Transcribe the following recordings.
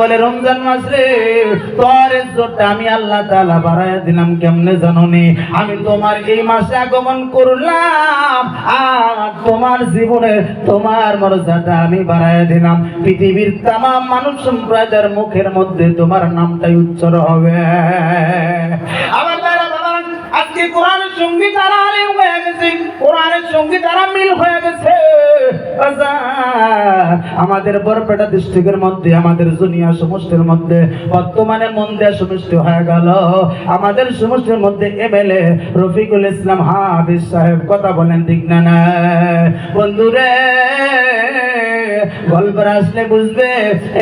বলে, রমজান মাস তোর জোরটা আমি আল্লাহ তাআলা বাড়ায় দিলাম, কেমনে জানো নি আমি তোমার এই মাসে আগমন করলাম, আর তোমার জীবনে তোমার মর্যাদা আমি বাড়ায় দিলাম। পৃথিবীর তামাম মানুষ সম্প্রদায়ের মুখের মধ্যে তোমার নামটাই উচ্চার হবে আমার দ্বারা বাবা আজকে কোরআনের সঙ্গে তারা আলিম হয়ে গেছে কোরআনের সঙ্গে তারা মিল হয়ে গেছে। আমাদের বরপেটা ডিস্ট্রিক্টের মধ্যে, আমাদের জুনিয়া সমষ্টির মধ্যে, বর্তমানে মন্দির সমষ্টি হয়ে গেল। আমাদের সমষ্টির মধ্যে এমএলএ রফিকুল ইসলাম হাফিজ সাহেব, কথা বলেন ঠিক না? বন্ধুরে গল্পের আসলে বুঝবে,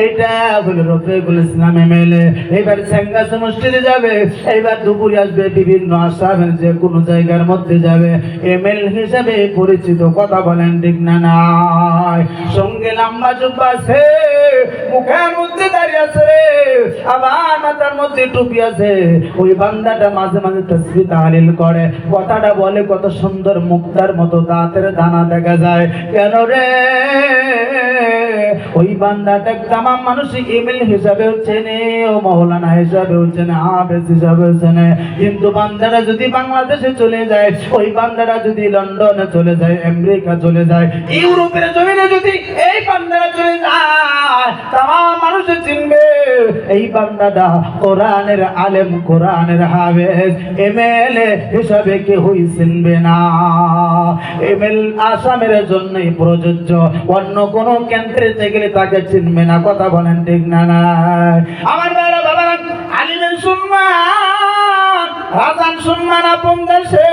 এইটা হলো রফিকুল ইসলাম এমএলএ এইবার সেঙ্গা সমষ্টিতে যাবে এইবার দুপুরে আসবে, বিভিন্ন আসামের যে কোনো জায়গার মধ্যে যাবে। এমএল হিসাবে পরিচিত কথা বলেন, ঠিক না সঙ্গে লম্বা জুব্বা আছে, মুখের মধ্যে দাঁড়িয়ে আছে আবার মাথার মধ্যে টুপি আছে ওই বান্দাটা মাঝে মাঝে তসবি তাহলিল করে। কথাটা বলে কত সুন্দর মুক্তার মতো দাঁতের দানা দেখা যায়। কেন রে? ওই বান্দাটা তামাম মানুষ ইমেল হিসাবেও চেনে ও মৌলানা হিসাবেও চেনে হাফেজ হিসাবেও চেনে কিন্তু বান্দারা যদি বাংলাদেশে চলে যায়, ওই বান্দারা যদি লন্ডনে চলে যায়, আমেরিকা চলে যায়, ইউরোপের জমিনে যদি এই বান্দারা চলে যায়, তামাম মানুষ চিনবে, এই বান্দাটা কোরআনের আলেম, কোরআনের হাফেজ। এমএলএ হিসাবে কেউই চিনবে না। এমএল আসামের জন্যই প্রযোজ্য। অন্য কোন কেন্দ্রে গেলে তাকে চিনবে না, কথা বলেন ঠিক না আমার বেলা বাবা আলিমের সম্মান রাজান সম্মান আপন দেশে।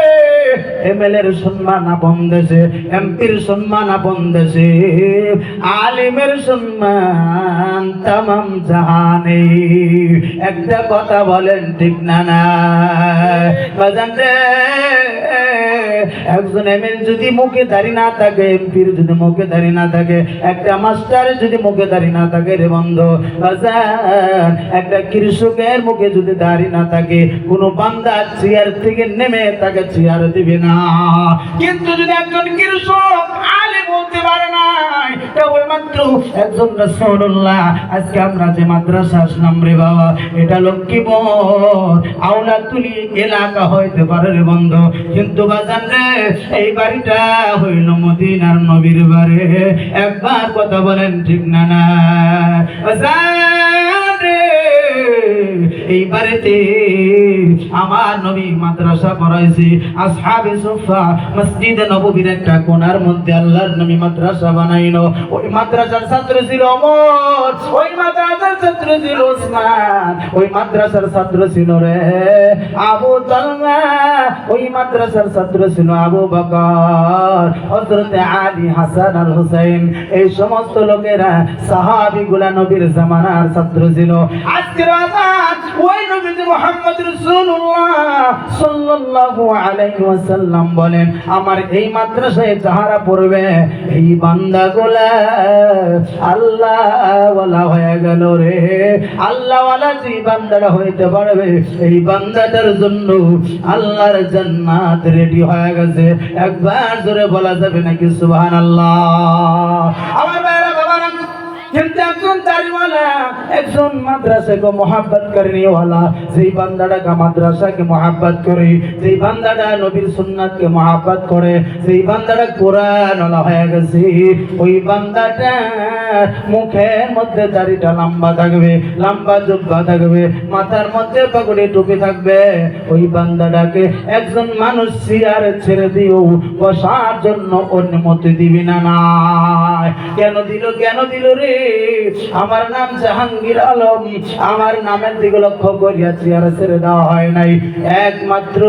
এমএলএ এর সম্মান আপন দেশে এমপির সম্মান আপন দেশে আলিমের সম্মান তামাম জাহানে। একটা কথা বলেন, ঠিক না না? একজন এমএল যদি মুখে দাড়ি না থাকে, এমপির যদি মুখে দাড়ি না থাকে, একটা মাস্টার যদি মুখে দাড়ি না থাকে রে বন্ধ একটা কৃষকের মুখে যদি দাঁড়ি না থাকে, কোনো বান্দা চেয়ার থেকে নেমে তাকে চেয়ার দিবে না। কিন্তু যদি একজন কৃষক আলে বলতে পারে না কেবলমাত্র একজন রাসূলুল্লাহ, আজকে আমরা যে মাদ্রাসা আসলাম রে বাবা, এটা লক্ষ্মীপুর। আউলাতুলি এলাকা হইতে পারে রে বন্ধু। কিন্তু বাজান রে, এই বাড়িটা হইল মদিনার নবীর বাড়ি। একবার কথা বলেন ঠিক না না? এই বাড়িতে আমার নবী মাদ্রাসা পড়াইছি, আসহাবে সুফা, মসজিদ নববীর একটা কোণার মধ্যে আল্লাহর নবী মাদ্রাসা বানাইলো। ওই মাদ্রাসার ছাত্র ছিল ওমর ওই মাদ্রাসার ছাত্র ছিল ওসমান, ওই মাদ্রাসার ছাত্র ছিল রে আবু তালমা ওই মাদ্রাসার ছাত্র ছিল আবু বকর, হযরত আলী হাসান আর হুসাইন। এই সমস্ত লোকেরা সাহাবী গুলা নবীর জামানার ছাত্র ছিল। আজকের আজান বলেন, আমার এই মাদ্রাসায় যাহারা পড়বে, এই বান্দা বান্দাগুলা আল্লাহ হয়ে গেল রে। আল্লাহ যে বান্দাটা হইতে পারবে, এই বান্দাটার জন্য আল্লাহর জান্নাত রেডি হয়ে গেছে। একবার জোরে বলা যাবে নাকি সুবহানাল্লাহ? আমার কিন্তু একজন দাড়িওয়ালা একজন মাদ্রাসাকে মোহাব্বত করেনিওয়ালা যেই বান্দাটাকে মাদ্রাসাকে মোহাব্বত করে, যেই বান্দাটা নবীর সুন্নাতকে মোহাব্বত করে, যেই বান্দাটা কোরআন হয়ে গেছে, ওই বান্দাটা মুখের মধ্যে দাড়িটা লম্বা থাকবে, লম্বা জুব্বা থাকবে, মাথার মধ্যে পাগড়ি টুপি থাকবে। ওই বান্দাটাকে একজন মানুষ চেয়ারে ছেড়ে দিও বসার জন্য অনুমতি দিবি না না। কেন দিল কেন দিল রে? আমার নাম জাহাঙ্গীর আলম আমার নামের দিকে লক্ষ্য করিয়া ছেড়ে দেওয়া হয় নাই। একমাত্র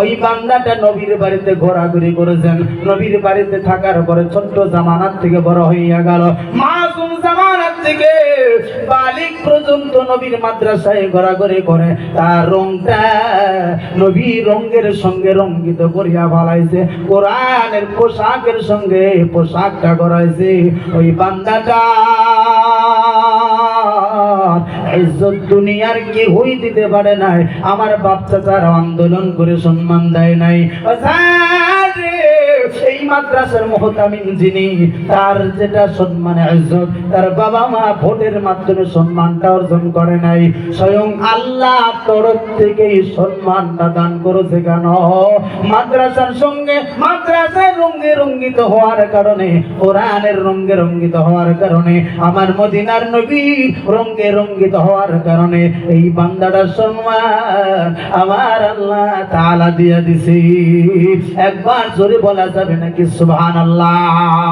ওই বান্দাটা নবীর বাড়িতে ঘোরাঘুরি করেছেন। নবীর বাড়িতে থাকার পরে ছোট্ট জামানার থেকে বড় হইয়া গেল। মাসুম জামানার থেকে বালিক পর্যন্ত নবীর মাদ্রাসায় ঘোরাঘুরি করে। তার রংটা নবী রঙের সঙ্গে রঙ্গিত করিয়া ভালাইছে কোরআনের পোশাকের সঙ্গে পোশাকটা করাইছে ওই বান্দাটা ইজ্জত দুনিয়ার কি হই দিতে পারে নাই? আমার বাপ চাচার আন্দোলন করে সম্মান দেয় নাই। মাদ্রাসার মোহতামিন যিনি, তার যেটা সম্মান ইজ্জত, তার বাবা মা ভোটের মাধ্যমে সম্মানটা অর্জন করে নাই। স্বয়ং আল্লাহ তরফ থেকে এই সম্মানটা দান করেছে কেন? মাদ্রাসার সঙ্গে মাদ্রাসার রঙ্গে রঙ্গিত হওয়ার কারণে, কোরআনের রঙ্গে রঙ্গিত হওয়ার কারণে, আমার মদিনার নবী রঙ্গে রঙ্গিত হওয়ার কারণে, এই বান্দাটার সম্মান আমার আল্লাহ তাআলা দিয়ে দিছি। একবার জোরে বলা যাবে নাকি সুবহানাল্লাহ।